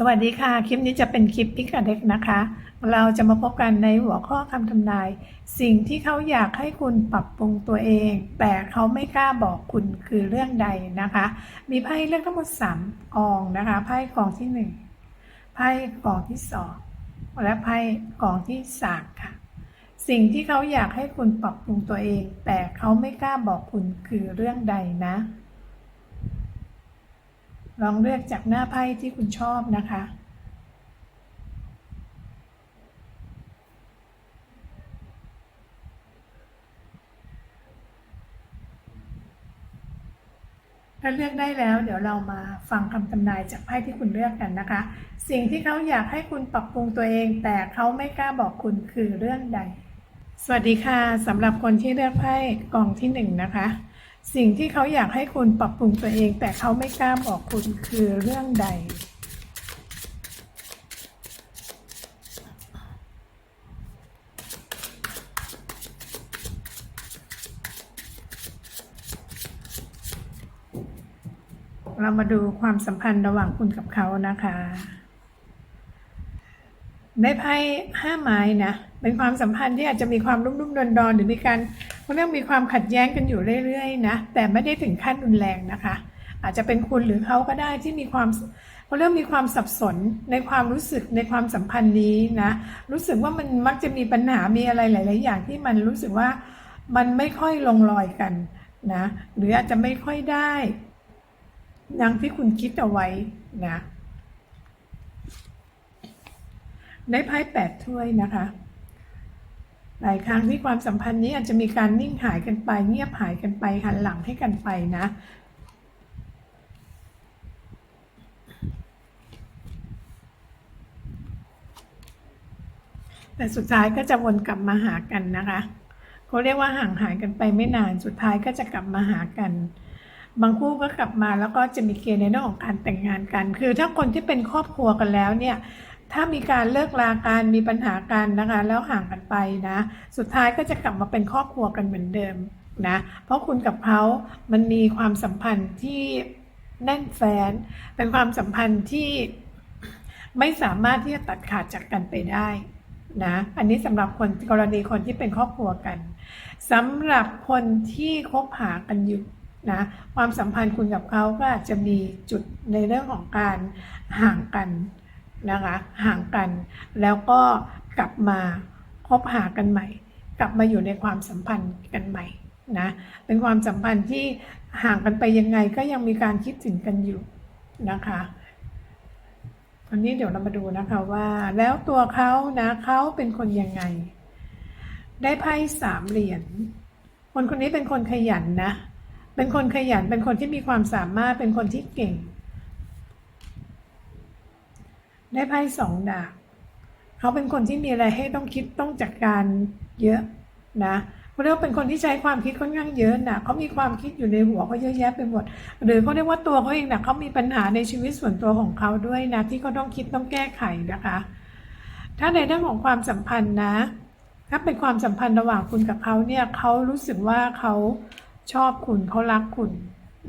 สวัสดีค่ะ คลิปนี้จะเป็นคลิปพิกาเด็กนะคะ เราจะมาพบกันในหัวข้อคำทำนาย สิ่งที่เขาอยากให้คุณปรับปรุงตัวเอง แต่เขาไม่กล้าบอกคุณคือเรื่องใดนะคะ มีไพ่เลือกทั้งหมด3กองนะคะ ไพ่กองที่ 1 ไพ่กองที่ 2 และไพ่กองที่3ค่ะ สิ่งที่เขาอยากให้คุณปรับปรุงตัวเอง แต่เขาไม่กล้าบอกคุณคือเรื่องใดนะ ลองเลือกจากหน้าไพ่ที่คุณชอบนะคะ ถ้าเลือกได้แล้ว เดี๋ยวเรามาฟังคำทำนายจากไพ่ที่คุณเลือกกันนะคะ สิ่งที่เขาอยากให้คุณปรับปรุงตัวเอง แต่เขาไม่กล้าบอกคุณคือเรื่องใด สวัสดีค่ะสำหรับคนที่เลือกไพ่กล่องที่หนึ่งนะคะ สิ่งที่เขาอยากให้คุณปรับปรุงตัวเอง แต่เขาไม่กล้าบอกคุณคือเรื่องใด เรามาดูความสัมพันธ์ระหว่างคุณกับเขานะคะ ได้ไพ่ห้าไม้นะ เป็นความสัมพันธ์ที่อาจจะมีความรุ่มรุ่มดอนดอนหรือมีการ เขาเรียกมีความขัดแย้งกันอยู่เรื่อยๆนะแต่ไม่ได้ถึงขั้นรุนแรงนะคะ อาจจะเป็นคุณหรือเขาก็ได้ที่มีความเขาเริ่มมีความสับสนในความรู้สึกในความสัมพันธ์นี้นะรู้สึกว่ามันมักจะมีปัญหามีอะไรหลาย ๆ อย่างที่มันรู้สึกว่ามันไม่ค่อยลงรอยกันนะหรืออาจจะไม่ค่อยได้ดังที่คุณคิดเอาไว้นะได้ไพ่แปดถ้วยนะคะ หลายครั้งที่ความสัมพันธ์นี้อาจจะมีการนิ่งหายกันไป เงียบหายกันไปหันหลังให้กันไปนะแต่สุดท้ายก็จะวนกลับมาหากันนะคะเขาเรียกว่าห่างหายกันไปไม่นานสุดท้ายก็จะกลับมาหากัน บางคู่ก็กลับมาแล้วก็จะมีเกณฑ์ในเรื่องของการแต่งงานกัน คือถ้าคนที่เป็นครอบครัวกันแล้วเนี่ย ถ้ามีการเลิกลาการมีปัญหากันนะคะ แล้วห่างกันไปนะ สุดท้ายก็จะกลับมาเป็นครอบครัวกันเหมือนเดิมนะ เพราะคุณกับเขามันมีความสัมพันธ์ที่แน่นแฟ้นเป็นความสัมพันธ์ที่ไม่สามารถที่จะตัดขาดจากกันไปได้นะ อันนี้สำหรับคนกรณีคนที่เป็นครอบครัวกันสำหรับคนที่คบหากันอยู่นะความสัมพันธ์คุณกับเขาก็อาจจะมีจุดในเรื่องของการห่างกัน นะคะห่างกัน แล้วก็กลับมาคบหากันใหม่ กลับมาอยู่ในความสัมพันธ์กันใหม่นะเป็นความสัมพันธ์ที่ห่างกันไปยังไงก็ยังมีการคิดถึงกันอยู่นะคะวันนี้เดี๋ยวเรามาดูนะคะว่า แล้วตัวเขานะเขาเป็นคนยังไง ได้ไพ่สามเหรียญคนคนนี้เป็นคนขยันนะ เป็นคนขยันเป็นคนที่มีความสามารถเป็นคนที่เก่ง ได้ไพ่สองดาบเขาเป็นคนที่มีอะไรให้ต้องคิดต้องจัดการเยอะนะเขาเรียกว่าเป็นคนที่ใช้ความคิดค่อนข้างเยอะนะเขามีความคิดอยู่ในหัวเขาเยอะแยะไปหมด หรือเขาเรียกว่าตัวเขาเองนะเขามีปัญหาในชีวิตส่วนตัวของเขาด้วยนะที่เขาต้องคิดต้องแก้ไขนะคะ ถ้าในเรื่องของความสัมพันธ์นะ ถ้าเป็นความสัมพันธ์ระหว่างคุณกับเขาเนี่ยเขารู้สึกว่าเขาชอบคุณเขารักคุณ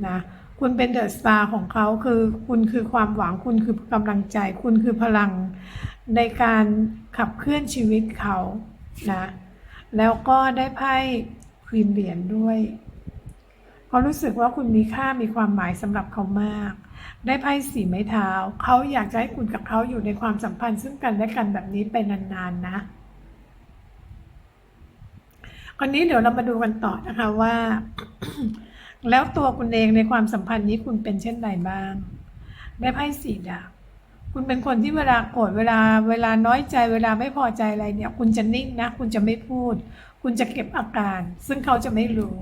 นะ คุณเป็นเดอะสตาร์ของเขาคือคุณคือความหวังคุณคือกำลังใจ คุณคือพลังในการขับเคลื่อนชีวิตเขานะแล้วก็ได้ไพ่ควีนเหรียญด้วยเขารู้สึกว่าคุณมีค่ามีความหมายสำหรับเขามาก ได้ไพ่สีไม้เท้าเขาอยากจะให้คุณกับเขาอยู่ในความสัมพันธ์ซึ่งกันและกันแบบนี้ไปนานๆนะคราวนี้เดี๋ยวเรามาดูกันต่อนะคะว่า แล้วตัวคุณเองในความสัมพันธ์นี้คุณเป็นเช่นไรบ้าง ได้ไพ่สีดาบคุณเป็นคนที่เวลาโกรธเวลาเวลาน้อยใจเวลาไม่พอใจอะไรเนี่ย คุณจะนิ่งนะ คุณจะไม่พูด คุณจะเก็บอาการ ซึ่งเขาจะไม่รู้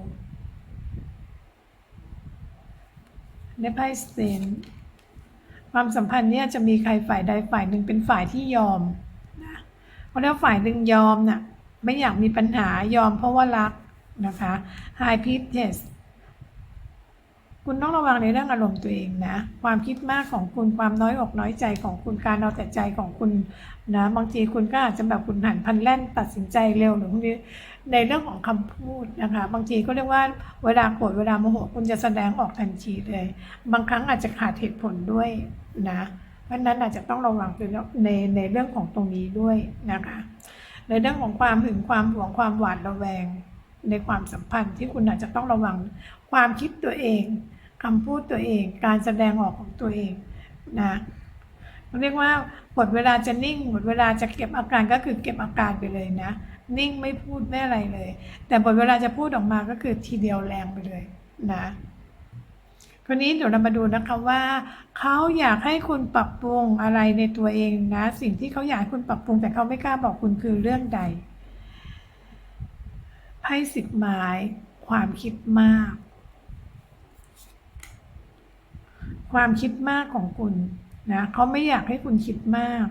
ได้ไพ่สเตนความสัมพันธ์เนี่ยจะมีใครฝ่ายใดฝ่ายหนึ่งเป็นฝ่ายที่ยอมนะเพราะแล้วฝ่ายหนึ่งยอมนะ่ะไม่อยากมีปัญหายอมเพราะว่ารักนะคะ High p i t e s คุณต้องระวังในเรื่องอารมณ์ตัวเองนะ ความคิดมากของคุณความน้อยอกน้อยใจของคุณการเอาแต่ใจของคุณนะบางทีคุณก็อาจจะแบบคุณหันพันแล่นตัดสินใจเร็วหรือบางทีในเรื่องของคำพูดนะคะ บางทีก็เรียกว่าเวลาโกรธเวลาโมโหคุณจะแสดงออกทันทีเลย บางครั้งอาจจะขาดเหตุผลด้วยนะเพราะฉะนั้นอาจจะต้องระวังในในเรื่องของตรงนี้ด้วยนะคะ ในเรื่องของความหึงความหวงความหวาดระแวงในความสัมพันธ์ที่คุณอาจจะต้องระวังความคิดตัวเอง คำพูดตัวเอง การแสดงออกของตัวเองนะเรียกว่าหมดเวลาจะนิ่งหมดเวลาจะเก็บอาการก็คือเก็บอาการไปเลยนะ นิ่งไม่พูดไม่อะไรเลย แต่หมดเวลาจะพูดออกมาก็คือทีเดียวแรงไปเลยนะคราวนี้เดี๋ยวเรามาดูนะคะว่าเขาอยากให้คุณปรับปรุงอะไรในตัวเองนะ สิ่งที่เขาอยากให้คุณปรับปรุงแต่เขาไม่กล้าบอกคุณคือเรื่องใดไพ่สิบไม้ความคิดมาก ความคิดมากของคุณนะเขาไม่อยากให้คุณคิดมาก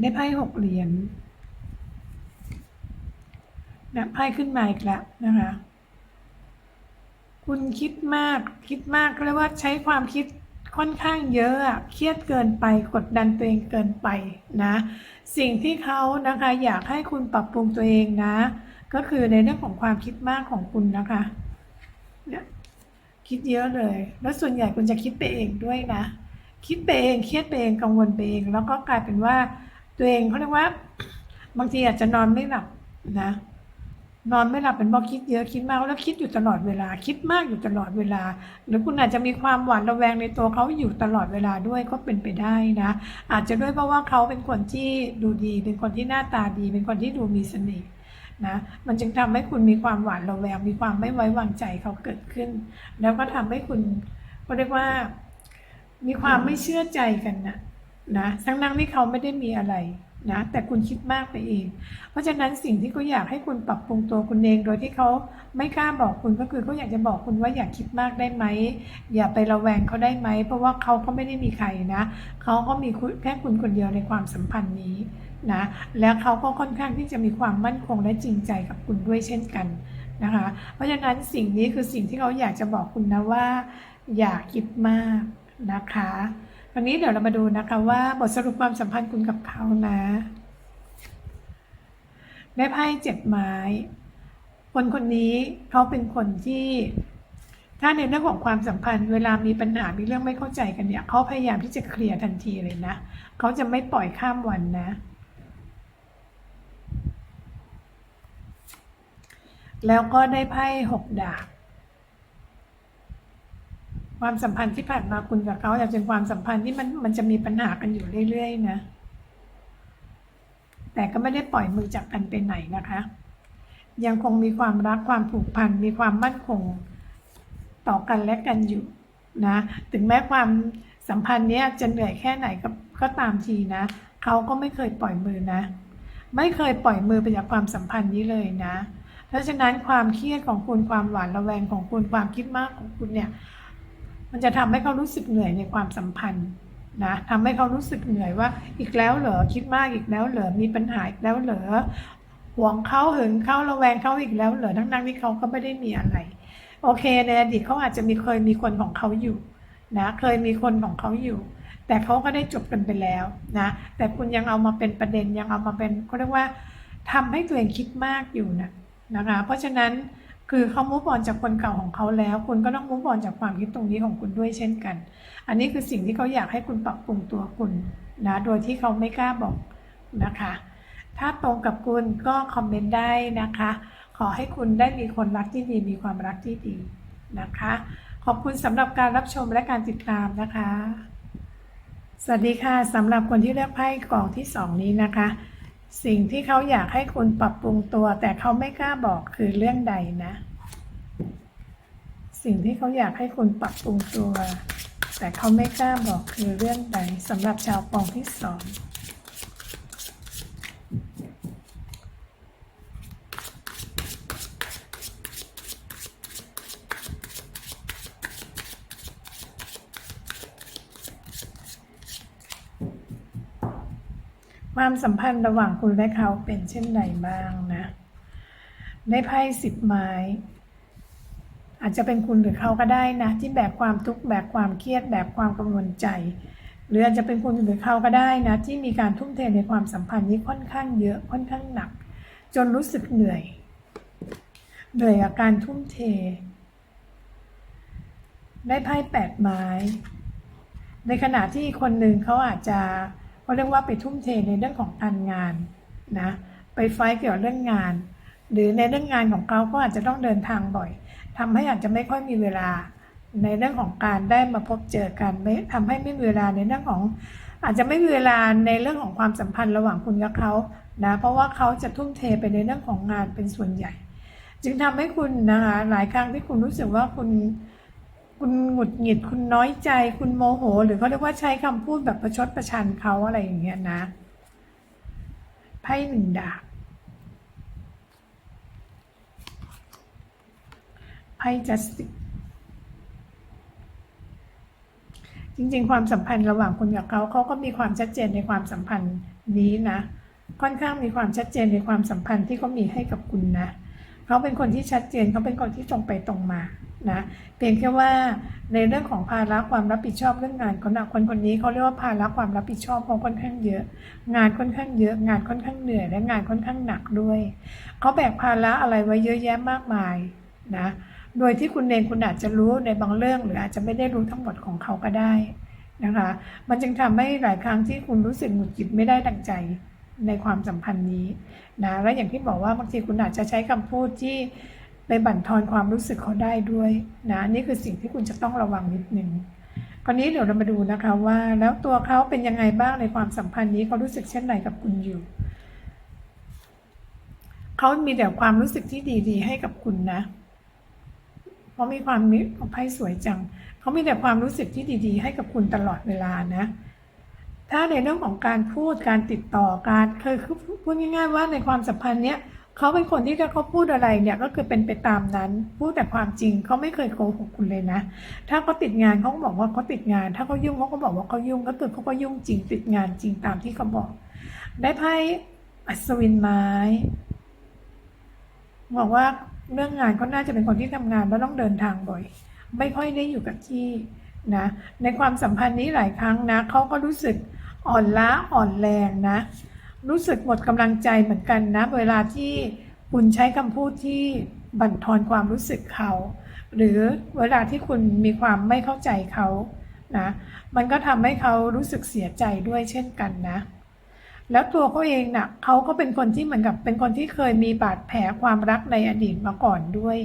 ได้ไพ่หกเหรียญนะไพ่ขึ้นมาอีกแล้วนะคะ คุณคิดมากคิดมากเรียกว่าใช้ความคิดค่อนข้างเยอะอะเครียดเกินไปกดดันตัวเองเกินไปนะ สิ่งที่เขานะคะอยากให้คุณปรับปรุงตัวเองนะ ก็คือในเรื่องของความคิดมากของคุณนะคะเนี่ยคิดเยอะเลย แล้วส่วนใหญ่คุณจะคิดไปเองด้วยนะ คิดไปเองเครียดไปเองกังวลไปเอง แล้วก็กลายเป็นว่าตัวเองเขาเรียกว่า บางทีอาจจะนอนไม่หลับนะ นอนไม่หลับเป็นเพราะคิดเยอะคิดมากแล้วคิดอยู่ตลอดเวลา คิดมากอยู่ตลอดเวลา หรือคุณอาจจะมีความหวาดระแวงในตัวเขาอยู่ตลอดเวลาด้วยก็เป็นไปได้นะ อาจจะด้วยเพราะว่าเขาเป็นคนที่ดูดี เป็นคนที่หน้าตาดี เป็นคนที่ดูมีเสน่ห์ นะมันจึงทำให้คุณมีความหวาดระแวงมีความไม่ไว้วางใจเขาเกิดขึ้น แล้วก็ทำให้คุณก็เรียกว่า มีความไม่เชื่อใจกันนะนะทั้งนั้นที่เขาไม่ได้มีอะไรนะ แต่คุณคิดมากไปเอง เพราะฉะนั้นสิ่งที่เขาอยากให้คุณปรับปรุงตัวคุณเอง โดยที่เขาไม่กล้าบอกคุณก็คือเขาอยากจะบอกคุณว่าอย่าคิดมากได้ไหม อย่าไประแวงเขาได้ไหม เพราะว่าเขาก็ไม่ได้มีใครนะ เขาก็มีแค่คุณคนเดียวในความสัมพันธ์นี้ นะแล้วเขาก็ค่อนข้างที่จะมีความมั่นคงและจริงใจกับคุณด้วยเช่นกันนะคะเพราะฉะนั้นสิ่งนี้คือสิ่งที่เขาอยากจะบอกคุณนะว่า อย่าคิดมากนะคะวันนี้เดี๋ยวเรามาดูนะคะว่าบทสรุปความสัมพันธ์คุณกับเขานะ ได้ไพ่เจ็ดไม้ คนคนนี้เขาเป็นคนที่ ถ้าในเรื่องของความสัมพันธ์ เวลามีปัญหา มีเรื่องไม่เข้าใจกันเนี่ยเขาพยายามที่จะเคลียร์ทันทีเลยนะเขาจะไม่ปล่อยข้ามวันนะ แล้วก็ได้ไพ่หกดาบ ความสัมพันธ์ที่ผ่านมาคุณกับเขาอาจจะเป็นความสัมพันธ์ที่มันมันจะมีปัญหากันอยู่เรื่อยๆนะ แต่ก็ไม่ได้ปล่อยมือจากกันไปไหนนะคะ ยังคงมีความรักความผูกพัน มีความมั่นคงต่อกันและกันอยู่นะ ถึงแม้ความสัมพันธ์นี้จะเหนื่อยแค่ไหนก็ก็ตามทีนะ เขาก็ไม่เคยปล่อยมือนะ ไม่เคยปล่อยมือไปจากความสัมพันธ์นี้เลยนะ เพราะฉะนั้นความเครียดของคุณความหวาดระแวงของคุณความคิดมากของคุณเนี่ยมันจะทำให้เขารู้สึกเหนื่อยในความสัมพันธ์นะทำให้เขารู้สึกเหนื่อยว่าอีกแล้วเหรอคิดมากอีกแล้วเหรอมีปัญหาอีกแล้วเหรอห่วงเขาหึงเขาระแวงเขาอีกแล้วเหรอทั้งนั้นที่เขาก็ไม่ได้มีอะไร โอเคในอดีตเขาอาจจะมีเคยมีคนของเขาอยู่นะเคยมีคนของเขาอยู่ แต่เขาก็ได้จบกันไปแล้วนะแต่คุณยังเอามาเป็นประเด็นยังเอามาเป็นเขาเรียกว่าทำให้ตัวเองคิดมากอยู่นะ นะคะ เพราะฉะนั้นคือเขามุฟออนจากคนเก่าของเขาแล้ว คุณก็ต้องมุฟออนจากความคิดตรงนี้ของคุณด้วยเช่นกัน อันนี้คือสิ่งที่เขาอยากให้คุณปรับปรุงตัวคุณนะโดยที่เขาไม่กล้าบอกนะคะ ถ้าตรงกับคุณก็คอมเมนต์ได้นะคะ ขอให้คุณได้มีคนรักที่ดีมีความรักที่ดีนะคะ ขอบคุณสำหรับการรับชมและการติดตามนะคะ สวัสดีค่ะสำหรับคนที่เลือกไพ่กล่องที่สองนี้นะคะ สิ่งที่เขาอยากให้คุณปรับปรุงตัว แต่เขาไม่กล้าบอกคือเรื่องใดนะ สิ่งที่เขาอยากให้คุณปรับปรุงตัว แต่เขาไม่กล้าบอกคือเรื่องใดสำหรับชาวปองที่สอง ความสัมพันธ์ระหว่างคุณและเขาเป็นเช่นไรบ้างนะ ได้ไพ่สิบไม้ อาจจะเป็นคุณหรือเขาก็ได้นะ ที่แบกความทุกข์แบกความเครียดแบกความกังวลใจ หรืออาจจะเป็นคุณหรือเขาก็ได้นะ ที่มีการทุ่มเทในความสัมพันธ์นี้ค่อนข้างเยอะค่อนข้างหนัก จนรู้สึกเหนื่อยเหนื่อยกับการทุ่มเท ได้ไพ่แปดไม้ ในขณะที่คนหนึ่งเขาอาจจะ เขาเรียกว่าไปทุ่มเทในเรื่องของการงานนะไปไฟท์เกี่ยวกับเรื่องงาน หรือในเรื่องงานของเขาก็อาจจะต้องเดินทางบ่อยทำให้อาจจะไม่ค่อยมีเวลาในเรื่องของการได้มาพบเจอกันไม่ทำให้ไม่มีเวลาในเรื่องของอาจจะไม่มีเวลาในเรื่องของความสัมพันธ์ระหว่างคุณกับเขานะเพราะว่าเขาจะทุ่มเทไปในเรื่องของงานเป็นส่วนใหญ่ จึงทำให้คุณนะคะหลายครั้งที่คุณรู้สึกว่าคุณ คุณหงุดหงิดคุณน้อยใจคุณโมโห หรือเขาเรียกว่าใช้คำพูดแบบประชดประชันเขาอะไรอย่างเงี้ยนะไพ่หนึ่งดาบไพ่จัสติกจริง ๆ ความสัมพันธ์ระหว่างคุณกับเขาเขาก็มีความชัดเจนในความสัมพันธ์นี้นะ ค่อนข้างมีความชัดเจนในความสัมพันธ์ที่เขามีให้กับคุณนะเขาเป็นคนที่ชัดเจนเขาเป็นคนที่ตรงไปตรงมา นะเพียงแค่ว่าในเรื่องของภาระความรับผิดชอบเรื่องงานคนคนคนนี้เขาเรียกว่าภาระความรับผิดชอบเขาค่อนข้างเยอะ งานค่อนข้างเยอะ งานค่อนข้างเหนื่อยและงานค่อนข้างหนักด้วยเขาแบกภาระอะไรไว้เยอะแยะมากมายนะโดยที่คุณเองคุณอาจจะรู้ในบางเรื่อง หรืออาจจะไม่ได้รู้ทั้งหมดของเขาก็ได้นะคะมันจึงทำให้หลายครั้งที่คุณรู้สึกหงุดหงิดไม่ได้ดังใจในความสัมพันธ์นี้นะและอย่างที่บอกว่าบางทีคุณอาจจะใช้คำพูดที่ ไปบั่นทอนความรู้สึกเขาได้ด้วยนะนี่คือสิ่งที่คุณจะต้องระวังนิดนึงคราวนี้เดี๋ยวเรามาดูนะคะว่า แล้วตัวเขาเป็นยังไงบ้างในความสัมพันธ์นี้เขารู้สึกเช่นไรกับคุณอยู่เขามีแต่ความรู้สึกที่ดีๆ ให้กับคุณนะเพราะมีความมิไพ่สวยจังเขามีแต่ความรู้สึกที่ดี ๆ ให้กับคุณตลอดเวลานะถ้าในเรื่องของการพูดการติดต่อการเคยพูดง่ายๆว่าในความสัมพันธ์เนี้ย เขาเป็นคนที่ถ้าเขาพูดอะไรเนี่ยก็คือเป็นไปตามนั้น พูดแต่ความจริงเขาไม่เคยโกหกคุณเลยนะ ถ้าเขาติดงานเขาก็บอกว่าเขาติดงาน ถ้าเขายุ่งเขาก็บอกว่าเขายุ่งก็คือเขาก็ยุ่งจริงติดงานจริงตามที่เขาบอก ได้ไพ่อัศวินไม้บอกว่าเรื่องงานเขาน่าจะเป็นคนที่ทำงานแล้วต้องเดินทางบ่อย ไม่ค่อยได้อยู่กับที่นะในความสัมพันธ์นี้หลายครั้งนะเขาก็รู้สึกอ่อนล้าอ่อนแรงนะ รู้สึกหมดกำลังใจเหมือนกันนะ เวลาที่คุณใช้คำพูดที่บั่นทอนความรู้สึกเขา หรือเวลาที่คุณมีความไม่เข้าใจเขานะมันก็ทำให้เขารู้สึกเสียใจด้วยเช่นกันนะ แล้วตัวเขาเองนะ่ะเขาก็เป็นคนที่เหมือนกับเป็นคนที่เคยมีบาดแผลความรักในอดีตมาก่อนด้วย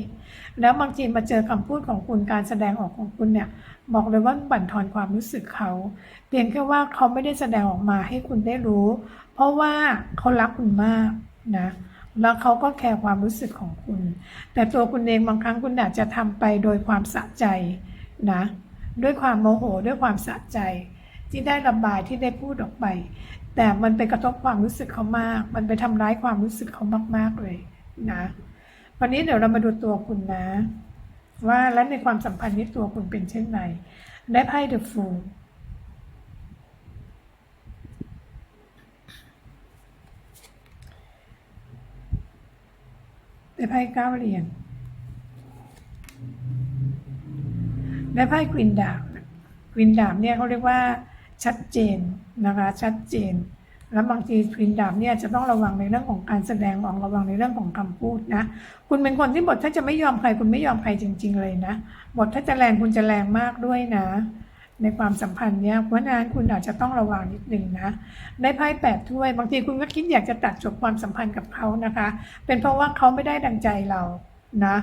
แล้วบางทีมาเจอคำพูดของคุณการแสดงออกของคุณเนี่ยบอกเลยว่าบั่นทอนความรู้สึกเขา เพียงแค่ว่าเขาไม่ได้แสดงออกมาให้คุณได้รู้ เพราะว่าเขารักคุณมากนะ แล้วเขาก็แคร์ความรู้สึกของคุณ แต่ตัวคุณเองบางครั้งคุณอาจจะทำไปโดยความสะใจนะ ด้วยความโมโหด้วยความสะใจ ที่ได้ระบายที่ได้พูดออกไป แต่มันไปกระทบความรู้สึกเขามาก มันไปทำร้ายความรู้สึกเขามาก ๆเลยนะวันนี้เดี๋ยวเรามาดูตัวคุณนะ ว่าแล้วในความสัมพันธ์นี้ตัวคุณเป็นเช่นไรได้ไพ่เดอะฟู ได้ไพ่เก้าเหรียญได้ไพ่ควินดาบควินดาบเนี่ยเขาเรียกว่าชัดเจนนะคะชัดเจน แล้วบางทีทวินดาบเนี่ยจะต้องระวังในเรื่องของการแสดงออกระวังในเรื่องของคำพูดนะคุณเป็นคนที่บทถ้าจะไม่ยอมใครคุณไม่ยอมใครจริง ๆ เลยนะบทถ้าจะแรงคุณจะแรงมากด้วยนะ ในความสัมพันธ์เนี่ยเพราะนั้นคุณอาจจะต้องระวังนิดนึงนะ ได้ไพ่แปดถ้วย บางทีคุณก็คิดอยากจะตัดจบความสัมพันธ์กับเขานะคะ เป็นเพราะว่าเขาไม่ได้ดังใจเรานะ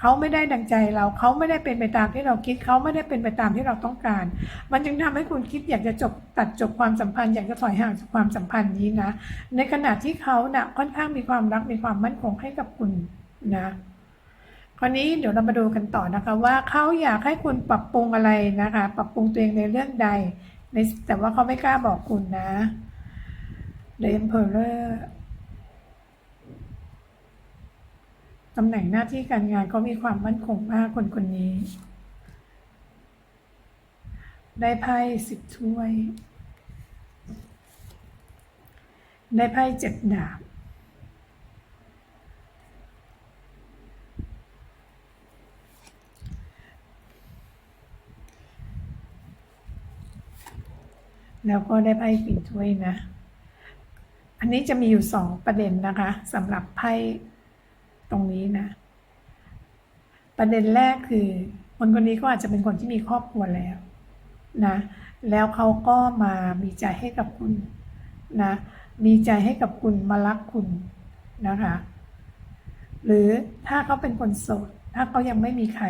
เขาไม่ได้ดังใจเราเขาไม่ได้เป็นไปตามที่เราคิดเขาไม่ได้เป็นไปตามที่เราต้องการ มันจึงทำให้คุณคิดอยากจะจบตัดจบความสัมพันธ์อยากจะถอยห่างจากความสัมพันธ์นี้นะ ในขณะที่เขานะ่ะค่อนข้างมีความรักมีความมั่นคงให้กับคุณนะ คราวนี้เดี๋ยวเรามาดูกันต่อนะคะว่าเขาอยากให้คุณปรับปรุงอะไรนะคะ ปรับปรุงตัวเองในเรื่องใดในแต่ว่าเขาไม่กล้าบอกคุณนะ The Emperor ตำแหน่งหน้าที่การงานเขามีความมั่นคงมากคนคนนี้ ได้ไพ่สิบถ้วย ได้ไพ่เจ็ดดาบ แล้วก็ได้ไพ่ปิ่นถ้วยนะ อันนี้จะมีอยู่สองประเด็นนะคะสำหรับไพ่ตรงนี้นะ ประเด็นแรกคือ คนคนนี้ก็อาจจะเป็นคนที่มีครอบครัวแล้วนะ แล้วเขาก็มามีใจให้กับคุณนะมีใจให้กับคุณมารักคุณนะคะ หรือถ้าเขาเป็นคนโสด ถ้าเขายังไม่มีใคร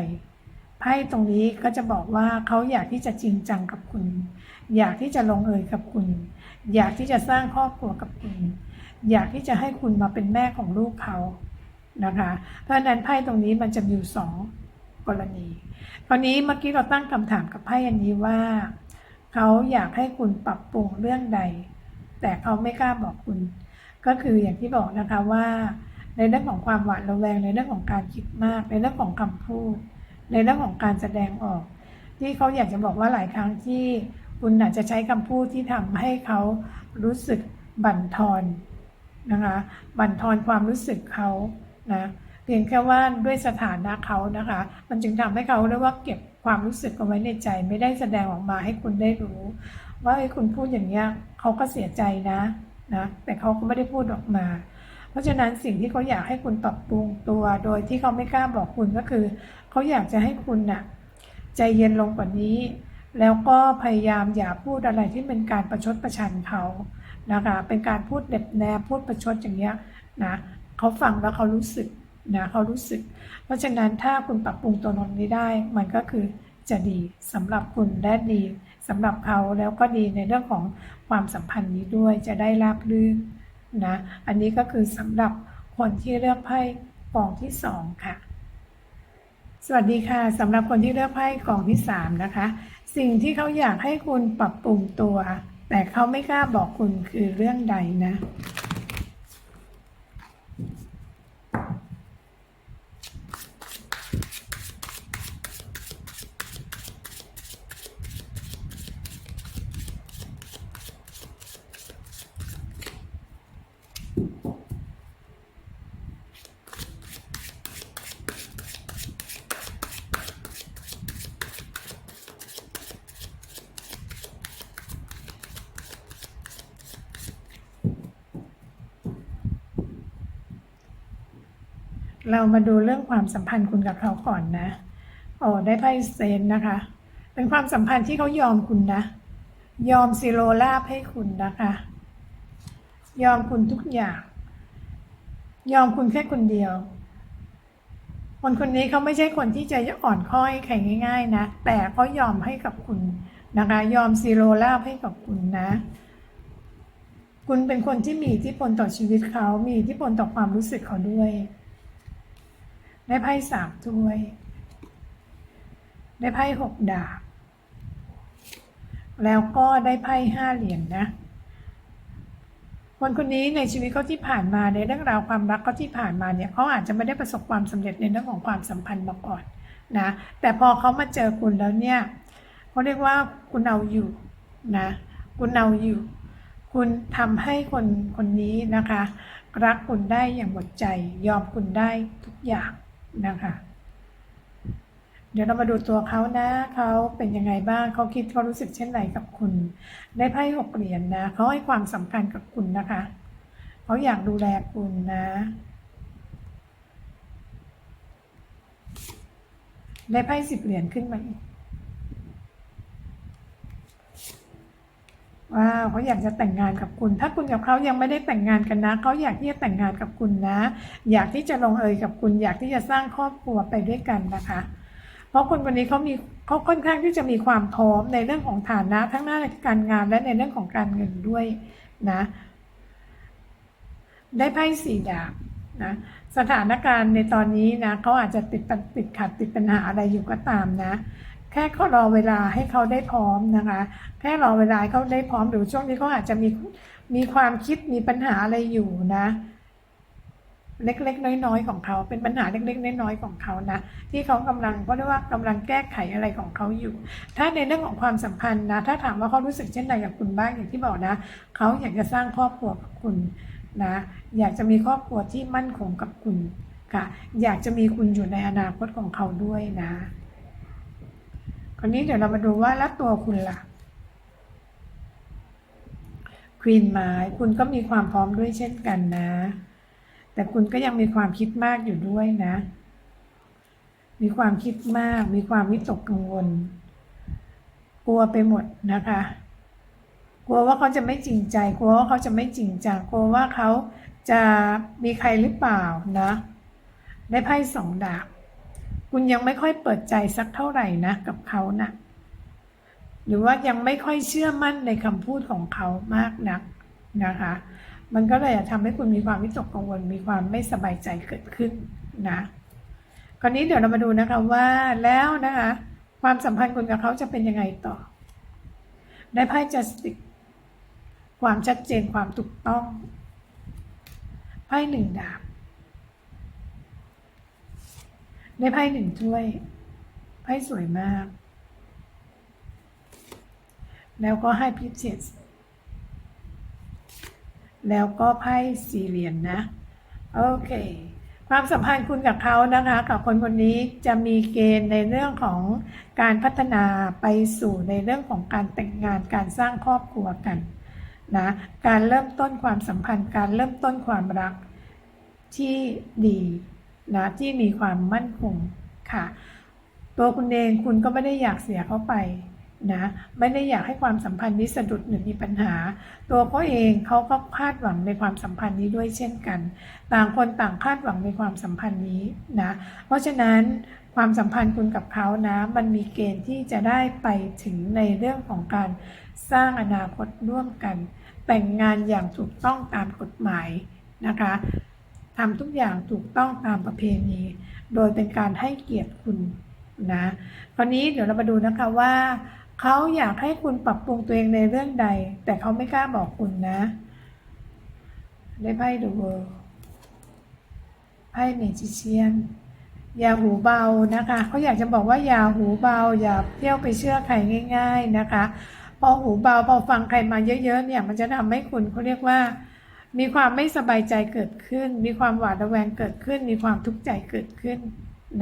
ไพ่ตรงนี้ก็จะบอกว่าเขาอยากที่จะจริงจังกับคุณ อยากที่จะลงเอยกับคุณ อยากที่จะสร้างครอบครัวกับคุณ อยากที่จะให้คุณมาเป็นแม่ของลูกเขานะคะ เพราะฉะนั้นไพ่ตรงนี้มันจะมีอยู่สองกรณีคราวนี้เมื่อกี้เราตั้งคำถามกับไพ่อันนี้ว่าเขาอยากให้คุณปรับปรุงเรื่องใด แต่เขาไม่กล้าบอกคุณ ก็คืออย่างที่บอกนะคะว่า ในเรื่องของความหวาดระแวงในเรื่องของการคิดมาก ในเรื่องของคำพูด ในเรื่องของการแสดงออก ที่เขาอยากจะบอกว่าหลายครั้งที่ คุณอาจจะใช้คำพูดที่ทำให้เขารู้สึกบั่นทอนนะคะบั่นทอนความรู้สึกเขานะเพียงแค่ว่าด้วยสถานะเขานะคะ มันจึงทำให้เขาเรียกว่าเก็บความรู้สึกเอาไว้ในใจ ไม่ได้แสดงออกมาให้คุณได้รู้ ว่าไอ้คุณพูดอย่างเงี้ยเขาก็เสียใจนะนะแต่เขาก็ไม่ได้พูดออกมา เพราะฉะนั้นสิ่งที่เขาอยากให้คุณปรับปรุงตัวโดยที่เขาไม่กล้าบอกคุณก็คือ เขาอยากจะให้คุณน่ะใจเย็นลงกว่านี้ แล้วก็พยายามอย่าพูดอะไรที่เป็นการประชดประชันเขานะคะ เป็นการพูดเด็บแนบพูดประชดอย่างเงี้ยนะเขาฟังแล้วเขารู้สึกนะเขารู้สึก เพราะฉะนั้นถ้าคุณปรับปรุงตัวตนนี้ได้ มันก็คือจะดีสำหรับคุณและดีสำหรับเขาแล้วก็ดีในเรื่องของความสัมพันธ์นี้ด้วยจะได้ราบรื่นนะอันนี้ก็คือสำหรับคนที่เลือกไพ่กองที่สองค่ะ สวัสดีค่ะสำหรับคนที่เลือกไพ่กองที่สามนะคะ สิ่งที่เขาอยากให้คุณปรับปรุงตัว แต่เขาไม่กล้าบอกคุณคือเรื่องใดนะ เรามาดูเรื่องความสัมพันธ์คุณกับเขาก่อนนะโอ้ได้ไพ่เซนนะคะ เป็นความสัมพันธ์ที่เขายอมคุณนะ ยอมซิโรลาบให้คุณนะคะ ยอมคุณทุกอย่าง ยอมคุณแค่คนเดียว คนคนนี้เขาไม่ใช่คนที่จะอ่อนข้อยใครง่าย ๆ นะ แต่เขายอมให้กับคุณนะคะ ยอมซีโรลาบให้กับคุณนะคุณเป็นคนที่มีอิทธิพลต่อชีวิตเขา มีอิทธิพลต่อความรู้สึกเขาด้วย ได้ไพ่สามถ้วย ได้ไพ่หกดาบ แล้วก็ได้ไพ่ห้าเหรียญนนะ คนคนนี้ในชีวิตเขาที่ผ่านมาในเรื่องราวความรักเขาที่ผ่านมาเนี่ยเขาอาจจะไม่ได้ประสบความสำเร็จในเรื่องของความสัมพันธ์มาก่อนนะ แต่พอเขามาเจอคุณแล้วเนี่ยเขาเรียกว่าคุณเอาอยู่นะ คุณเอาอยู่ คุณทำให้คนคนนี้นะคะ รักคุณได้อย่างหมดใจ ยอมคุณได้ทุกอย่าง นะคะ เดี๋ยวเรามาดูตัวเขานะเขาเป็นยังไงบ้างเขาคิดเขารู้สึกเช่นไรกับคุณได้ไพ่หกเหรียญนะเขาให้ความสำคัญกับคุณนะคะเขาอยากดูแลคุณนะได้ไพ่สิบเหรียญขึ้นมาอีก ว้าวเขาอยากจะแต่งงานกับคุณ ถ้าคุณกับเขายังไม่ได้แต่งงานกันนะ เขาอยากที่จะแต่งงานกับคุณนะ อยากที่จะลงเอยกับคุณ อยากที่จะสร้างครอบครัวไปด้วยกันนะคะ เพราะคนคนนี้เขามีเขาค่อนข้างที่จะมีความพร้อมในเรื่องของฐานะทั้งหน้าการงานและในเรื่องของการเงินด้วยนะ ได้ไพ่สี่ดาบนะสถานการณ์ในตอนนี้นะเขาอาจจะติดปิดขัดติดปัญหาอะไรอยู่ก็ตามนะ แค่เขารอเวลาให้เขาได้พร้อมนะคะ แค่รอเวลาเขาได้พร้อมหรือช่วงนี้เขาอาจจะมีมีความคิดมีปัญหาอะไรอยู่นะ เล็กๆ น้อยๆของเขา เป็นปัญหาเล็กๆ น้อยๆของเขานะที่เขากำลังก็เรียกว่ากำลังแก้ไขอะไรของเขาอยู่ ถ้าในเรื่องของความสัมพันธ์นะ ถ้าถามว่าเขารู้สึกเช่นไรกับคุณบ้างอย่างที่บอกนะเขาอยากจะสร้างครอบครัวกับคุณนะ อยากจะมีครอบครัวที่มั่นคงกับคุณค่ะ อยากจะมีคุณอยู่ในอนาคตของเขาด้วยนะ คราวนี้เดี๋ยวเรามาดูว่าแล้วตัวคุณล่ะควีนไม้คุณก็มีความพร้อมด้วยเช่นกันนะ แต่คุณก็ยังมีความคิดมากอยู่ด้วยนะ มีความคิดมาก มีความวิตกกังวล กลัวไปหมดนะคะ กลัวว่าเขาจะไม่จริงใจ กลัวว่าเขาจะไม่จริงจัง กลัวว่าเขาจะมีใครหรือเปล่านะ ได้ไพ่สองดาบ คุณยังไม่ค่อยเปิดใจสักเท่าไหร่นะกับเขานะหรือว่ายังไม่ค่อยเชื่อมั่นในคำพูดของเขามากนักนะคะ มันก็เลยทำให้คุณมีความวิตกกังวล มีความไม่สบายใจเกิดขึ้นนะคราวนี้เดี๋ยวเรามาดูนะคะว่าแล้วนะคะ ความสัมพันธ์คุณกับเขาจะเป็นยังไงต่อ ได้ไพ่จัสติกความชัดเจนความถูกต้องไพ่หนึ่งดาบ ได้ไพ่หนึ่งถ้วย ไพ่สวยมาก แล้วก็ให้พิเศษแล้วก็ไพ่สี่เหรียญนนะ โอเค ความสัมพันธ์คุณกับเขานะคะ กับคนคนนี้จะมีเกณฑ์ในเรื่องของการพัฒนาไปสู่ในเรื่องของการแต่งงานการสร้างครอบครัวกันนะการเริ่มต้นความสัมพันธ์การเริ่มต้นความรักที่ดี นะที่มีความมั่นคงค่ะ ตัวคุณเองคุณก็ไม่ได้อยากเสียเขาไปนะไม่ได้อยากให้ความสัมพันธ์นี้สะดุดหรือมีปัญหา ตัวเขาเองเขาก็คาดหวังในความสัมพันธ์นี้ด้วยเช่นกัน ต่างคนต่างคาดหวังในความสัมพันธ์นี้นะเพราะฉะนั้นความสัมพันธ์คุณกับเขานะ มันมีเกณฑ์ที่จะได้ไปถึงในเรื่องของการสร้างอนาคตร่วมกัน แต่งงานอย่างถูกต้องตามกฎหมายนะคะ ทำทุกอย่างถูกต้องตามประเพณี โดยเป็นการให้เกียรติคุณนะคราวนี้เดี๋ยวเรามาดูนะคะว่าเขาอยากให้คุณปรับปรุงตัวเองในเรื่องใด แต่เขาไม่กล้าบอกคุณนะ ได้ไพ่ดูเวอร์ไพ่เมจิเชียนอย่าหูเบานะคะเขาอยากจะบอกว่าอย่าหูเบา อย่าเที่ยวไปเชื่อใครง่าย ๆนะคะ พอหูเบาพอฟังใครมาเยอะๆเนี่ย มันจะทำให้คุณเขาเรียกว่า มีความไม่สบายใจเกิดขึ้น มีความหวาดระแวงเกิดขึ้น มีความทุกข์ใจเกิดขึ้น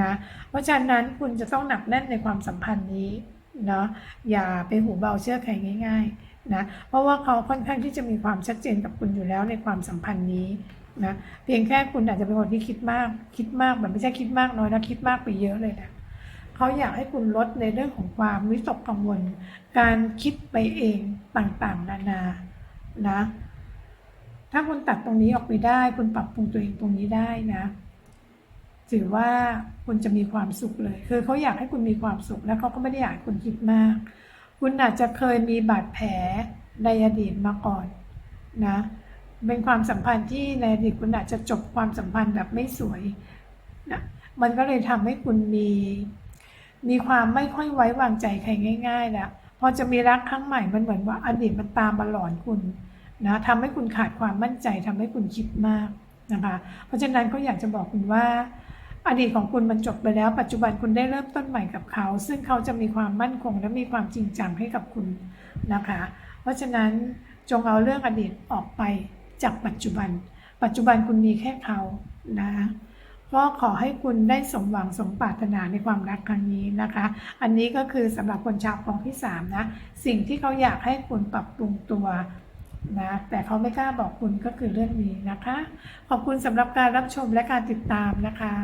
นะเพราะฉะนั้นคุณจะต้องหนักแน่นในความสัมพันธ์นี้เนาะอย่าไปหูเบาเชื่อใครง่าย ๆนะเพราะว่าเขาค่อนข้างที่จะมีความชัดเจนกับคุณอยู่แล้วในความสัมพันธ์นี้นะเพียงแค่คุณอาจจะเป็นคนที่คิดมาก คิดมากแบบไม่ใช่คิดมากน้อยนะคิดมากไปเยอะเลยนะเขาอยากให้คุณลดในเรื่องของความวิตกกังวล การคิดไปเองต่างๆ นานานะ ถ้าคุณตัดตรงนี้ออกไปได้ คุณปรับปรุงตัวเองตรงนี้ได้นะ ถือว่าคุณจะมีความสุขเลย คือเขาอยากให้คุณมีความสุข แล้วเขาก็ไม่ได้อยากคุณคิดมาก คุณอาจจะเคยมีบาดแผลในอดีตมาก่อนนะ เป็นความสัมพันธ์ที่ในอดีตคุณอาจจะจบความสัมพันธ์แบบไม่สวยนะมันก็เลยทำให้คุณมี มีความไม่ค่อยไว้วางใจใครง่ายๆนะพอจะมีรักครั้งใหม่มันเหมือนว่าอดีตมันตามมาหลอนคุณ นะทำให้คุณขาดความมั่นใจทำให้คุณคิดมากนะคะ เพราะฉะนั้นเขาอยากจะบอกคุณว่า อดีตของคุณมันจบไปแล้ว ปัจจุบันคุณได้เริ่มต้นใหม่กับเขา ซึ่งเขาจะมีความมั่นคงและมีความจริงจังให้กับคุณนะคะ เพราะฉะนั้นจงเอาเรื่องอดีตออกไปจากปัจจุบัน ปัจจุบันคุณมีแค่เขานะก็ขอให้คุณได้สมหวังสมปรารถนาในความรักครั้งนี้นะคะ อันนี้ก็คือสำหรับคนชาวกองที่ 3 นะ สิ่งที่เขาอยากให้คุณปรับปรุงตัว นะแต่เขาไม่กล้าบอกคุณก็คือเรื่องนี้นะคะ ขอบคุณสำหรับการรับชมและการติดตามนะคะ